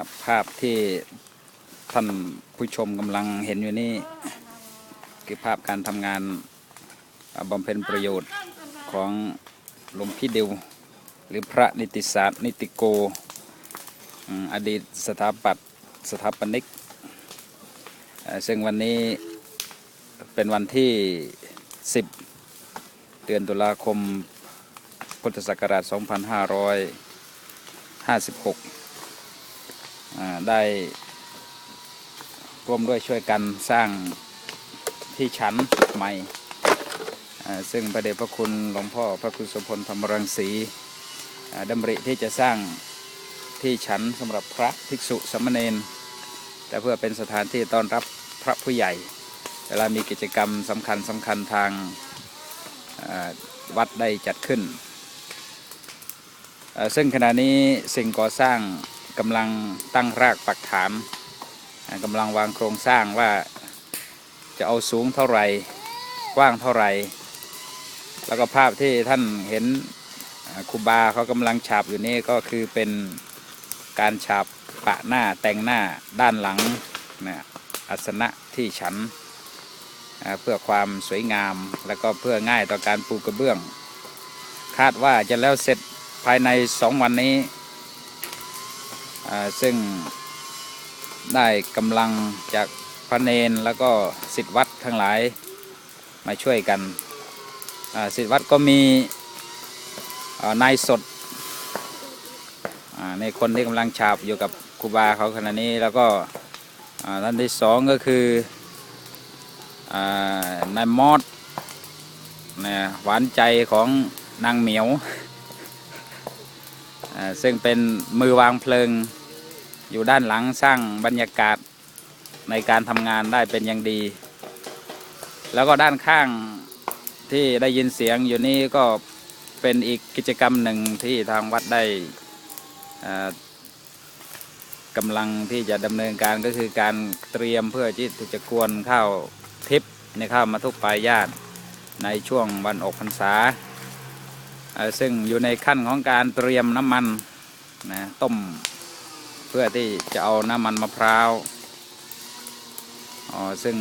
ครับภาพที่ท่านผู้ชมกำลังเห็นอยู่นี่ คือภาพการทำงานบำเพ็ญประโยชน์ของหลวงพี่ดิว หรือพระนิติศาสตร์นิติโกอืมอดีตสถาปัตย์สถาปนิกเอ่อซึ่งวันนี้เป็นวันที่ 10 เดือนตุลาคมพุทธศักราช 2556อ่า ได้ร่วมด้วยช่วยกันสร้างที่ชั้นใหม่ ซึ่งพระเดชพระคุณหลวงพ่อพระคุณสมพลธรรมรังสีอ่าริที่จะสร้างที่ชั้นสำหรับพระภิกษุสามเณรแต่เพื่อเป็นสถานที่ต้อนรับพระผู้ใหญ่ เวลามีกิจกรรมสำคัญสำคัญทางวัดได้จัดขึ้น ซึ่งขณะนี้สิ่งก่อสร้าง กำลังตั้งรากปักฐานกำลังวางโครงสร้างว่าจะเอาสูงเท่าไหร่กว้างเท่าไหร่ แล้วก็ภาพที่ท่านเห็นครูบาเขากำลังฉาบอยู่นี่ก็คือเป็นการฉาบปะหน้าแต่งหน้าด้านหลังนะอัสนะที่ฉันเพื่อความสวยงามแล้วก็เพื่อง่ายต่อการปูกระเบื้อง คาดว่าจะแล้วเสร็จภายในสองวันนี้ ซึ่งได้กำลังจากพระเนนแล้วก็สิทธิวัดทั้งหลายมาช่วยกันสิทธิวัดก็มีนายสดในคนที่กำลังฉาบอยู่กับครูบาเขาขณะนี้แล้วก็ท่านที่สองก็คือนายมอดนะหวานใจของนางเหมียวซึ่งเป็นมือวางเพลิง อยู่ด้านหลังสร้างบรรยากาศในการทำงานได้เป็นอย่างดี แล้วก็ด้านข้างที่ได้ยินเสียงอยู่นี้ก็เป็นอีกกิจกรรมหนึ่งที่ทางวัดได้กำลังที่จะดำเนินการก็คือการเตรียมเพื่อที่จะกวนข้าวทิพย์ในข้าวมาทุกปลายญาติในช่วงวันออกพรรษา ซึ่งอยู่ในขั้นของการเตรียมน้ำมันนะต้ม เพื่อที่จะเอาน้ำมันมะพร้าวอ๋อซึ่ง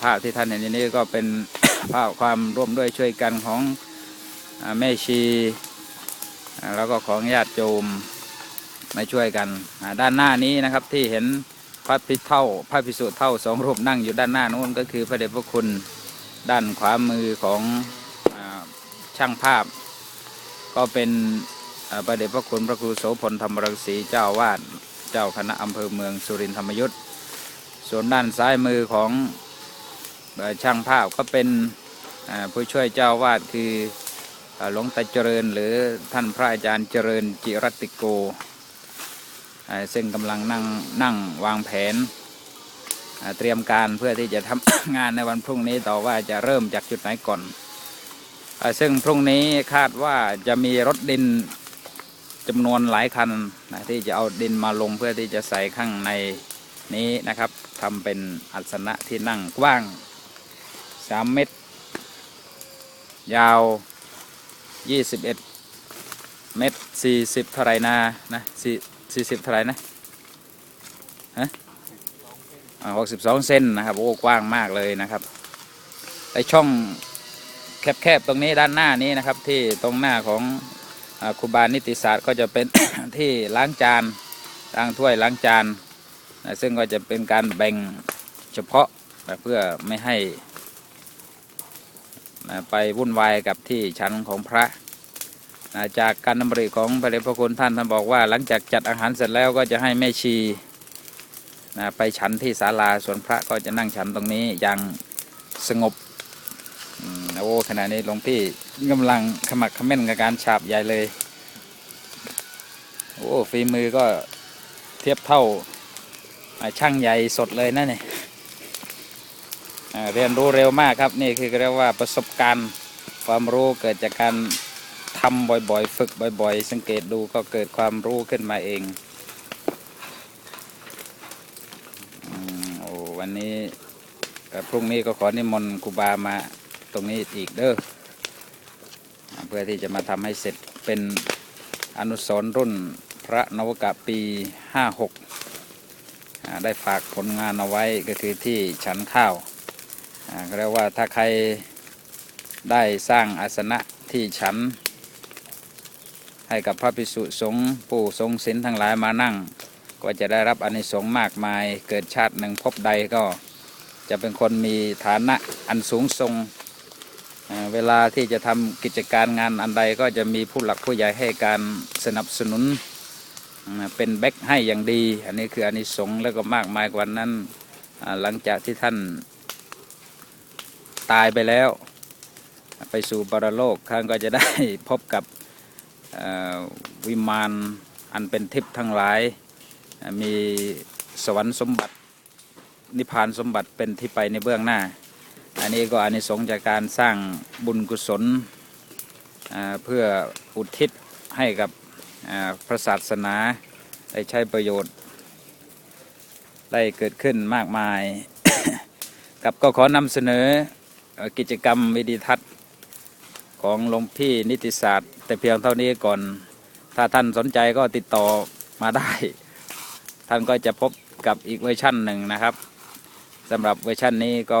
ภาพที่ท่านเห็นนี้ก็เป็นภาพความร่วมด้วยช่วยกันของอแม่ชี แล้วก็ของญาติโยมมาช่วยกันด้านหน้านี้นะครับที่เห็นพระพิเท่าพระพิสุเท่าสองรูปนั่งอยู่ด้านหน้านู้นก็คือพระเดชพระคุณด้านขวามือของอช่างภาพ ก็เป็น พระเดชพระคุณพระครูโสพลธรรมรังสีเจ้าวาดเจ้าคณะอำเภอเมืองสุรินทร์ธรรมยุทธ์ส่วนด้านซ้ายมือของช่างภาพก็เป็นผู้ช่วยเจ้าวาดคือหลวงตาเจริญหรือท่านพระอาจารย์เจริญจิรติโก่ซึ่งกำลังนั่งนั่งวางแผนเตรียมการเพื่อที่จะทำงานในวันพรุ่งนี้ต่อว่าจะเริ่มจากจุดไหนก่อน ซึ่งพรุ่งนี้คาดว่าจะมีรถดิน จำนวนหลายคันนะที่จะเอาดินมาลงเพื่อที่จะใส่ข้างในนี้นะครับทำเป็นอัศนะที่นั่งกว้าง 3 เมตร ยาว 21 เมตร 40 เท่าไรนานะ40 เท่าไรนะฮะอ่า62 เซนนะครับโอ้กว้างมากเลยนะครับในช่องแคบๆตรงนี้ด้านหน้านี้นะครับที่ตรงหน้าของ ครูบานิติศาสตร์ก็จะเป็น ที่ล้างจานล้างถ้วยล้างจานนะซึ่งก็จะเป็นการแบ่งเฉพาะนะเพื่อไม่ให้นะไปวุ่นวายกับที่ชั้นของพระนะจากการดำริของพระเดชพระคุณท่านท่านบอกว่า หลังจากจัดอาหารเสร็จแล้วก็จะให้แม่ชีนะไปฉันที่ศาลาส่วนพระก็จะนั่งฉันตรงนี้อย่างสงบ โอ้ขณะนี้หลวงพี่กำลังขมักเขม้นกับการฉาบใหญ่เลย โอ้ฝีมือก็เทียบเท่าช่างใหญ่สดเลยนะเนี่ยอ่าเรียนรู้เร็วมากครับนี่คือเรียกว่าประสบการณ์ความรู้เกิดจากการทำบ่อยๆ ฝึกบ่อยๆ สังเกตดูก็เกิดความรู้ขึ้นมาเองอโอ้วันนี้พรุ่งนี้ก็ขอนิมนต์ครูบามา ตรงนี้อีกเด้อเพื่อที่จะมาทำให้เสร็จเป็นอนุสรณ์รุ่นพระนวกะปีห้าหกได้ฝากผลงานเอาไว้ก็คือที่ฉันข้าวอ่าเรียกว่าถ้าใครได้สร้างอาสนะที่ฉัน ให้กับพระภิกษุสงฆ์ผู้ทรงศีลทั้งหลายมานั่ง ก็จะได้รับอนิสงส์มากมายเกิดชาติหนึ่งพบใดก็จะเป็นคนมีฐานะอันสูงส่ง เวลาที่จะทำกิจการงานอันใดก็จะมีผู้หลักผู้ใหญ่ให้การสนับสนุนเป็นแบ็คให้อย่างดี อันนี้คืออานิสงส์แล้วก็มากมายกว่านั้นหลังจากที่ท่านตายไปแล้ว ไปสู่ปรโลกท่านก็จะได้พบกับวิมานอันเป็นทิพย์ทั้งหลาย มีสวรรค์สมบัตินิพพานสมบัติเป็นที่ไปในเบื้องหน้า อันนี้ก็อานิสงส์จากการสร้างบุญกุศลเพื่ออุทิศให้กับพระศาสนาได้ใช้ประโยชน์ ได้เกิดขึ้นมากมาย กับก็ขอนำเสนอเอ่อกิจกรรมวิดีทัศน์ของหลวงพี่นิติศาสตร์ แต่เพียงเท่านี้ก่อน ถ้าท่านสนใจก็ติดต่อมาได้ ท่านก็จะพบกับอีกเวอร์ชั่นหนึ่งนะครับสำหรับเวอร์ชั่นนี้ก็